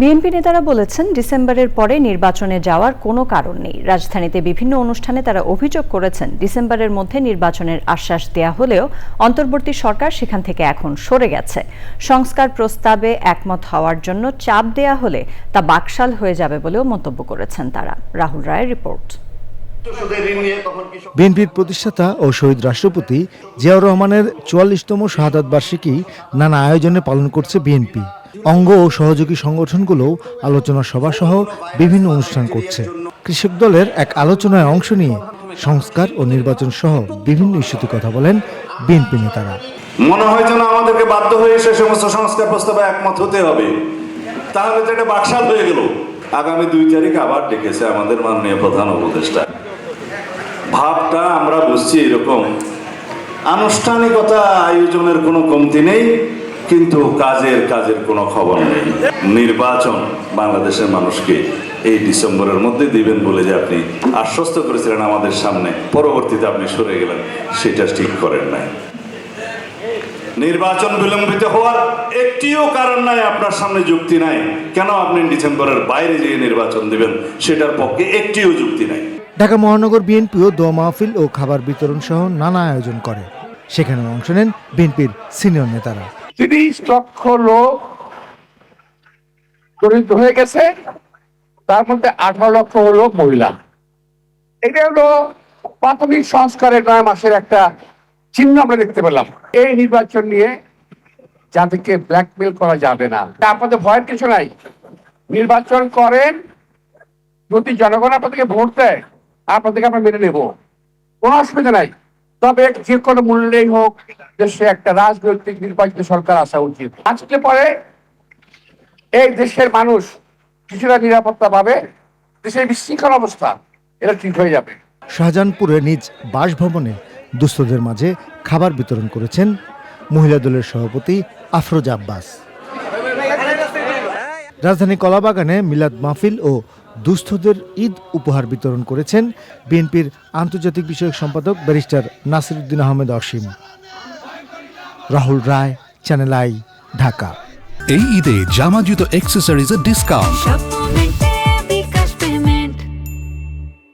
BNP নেতারা বলেছেন, ডিসেম্বরের পরে নির্বাচনে যাওয়ার কোনো কারণ নেই। রাজধানীতে বিভিন্ন অনুষ্ঠানে তারা অভিযোগ করেছেন, ডিসেম্বরের মধ্যে নির্বাচনের আশ্বাস দেয়া হলেও অন্তর্বর্তী সরকার সেখান থেকে এখন সরে গেছে। সংস্কার প্রস্তাবে একমত হওয়ার জন্য চাপ দেয়া হলে তা বাকশাল হয়ে যাবে বলেও মন্তব্য করেছেন তারা। রাহুল রায়ের রিপোর্ট। বিএনপির প্রতিষ্ঠাতা ও শহীদ রাষ্ট্রপতি জিয়াউর রহমানের চুয়াল্লিশতম শাহাদাত বার্ষিকী নানা আয়োজনে পালন করছে বিএনপি। অঙ্গ ও সহযোগী সংগঠনগুলোও আলোচনা সভা সহ বিভিন্ন অনুষ্ঠান করছে। কৃষক দলের এক আলোচনায় অংশ নিয়ে সংস্কার ও নির্বাচন সহ বিভিন্ন ইস্যুতে কথা বলেন বিএনপি নেতারা। মনে হয় যেন আমাদেরকে বাধ্য হয়ে সে সমস্ত সংস্কার প্রস্তাবে একমত হতে হবে। তাহলে তো এটা বাকশাল হয়ে গেল। আগামী দুই তারিখ আবার ডেকেছে আমাদের মাননীয় প্রধান উপদেষ্টা। ভাবটা আমরা বুঝছি এরকম। আনুষ্ঠানিকতা আয়োজনের কোনো কমতি নেই। কিন্তু কাজের কাজের কোনো খবর নেই। নির্বাচন বাংলাদেশের মানুষকে এই ডিসেম্বরের মধ্যে দিবেন বলে যে আপনি আশ্বস্ত করেছিলেন আমাদের সামনে, পরবর্তীতে আপনি সরে গেলেন, সেটা ঠিক করেন নাই। নির্বাচন বিলম্বিত হওয়ার একটিও কারণ নাই, আপনার সামনে যুক্তি নাই। কেন আপনি ডিসেম্বরের বাইরে যেয়ে নির্বাচন দিবেন, সেটার পক্ষে একটিও যুক্তি নাই। ঢাকা মহানগর বিএনপিও দোয়া মাহফিল ও খাবার বিতরণ সহ নানা আয়োজন করে। সেখানে অংশ নেন বিএনপির সিনিয়র নেতারা। তিরিশ লক্ষ লোক দরিদ্র হয়ে গেছে, তার মধ্যে আঠারো লক্ষ হলো মহিলা। এটা হলো প্রাথমিক সংস্কারের নয় মাসের একটা চিহ্ন আমরা দেখতে পেলাম। এই নির্বাচন নিয়ে যাদেরকে ব্ল্যাকমেল করা যাবে না। আপনাদের ভয়ের কিছু নাই। নির্বাচন করেন, যদি জনগণ আপনাদেরকে ভোট দেয়, আপনাদেরকে আমরা মেনে নেব। কোনো অসুবিধা নাই। তবে যে কোনো মূল্যেই হোক দেশে একটা রাজনৈতিক নির্বাচিত সরকার আসা উচিত। আজকে পরে এই দেশের মানুষ কিছুটা নিরাপত্তা পাবে, দেশের বিশৃঙ্খল অবস্থা, এটা ঠিক হয়ে যাবে। শাহজাহানপুরে নিজ বাসভবনে দুস্থদের মাঝে খাবার বিতরণ করেছেন মহিলা দলের সভাপতি আফরোজা আব্বাস। রাজধানী কলাবাগানে মিলাদ মাহফিল ও দুস্থদের ঈদ উপহার বিতরণ করেছেন বিএনপির আন্তর্জাতিক বিষয়ক সম্পাদক barrister Nasiruddin Ahmed Asim. Rahul Roy Channel I Dhaka. এই ঈদে জামা জুতো অ্যাক্সেসরিজের ডিসকাউন্ট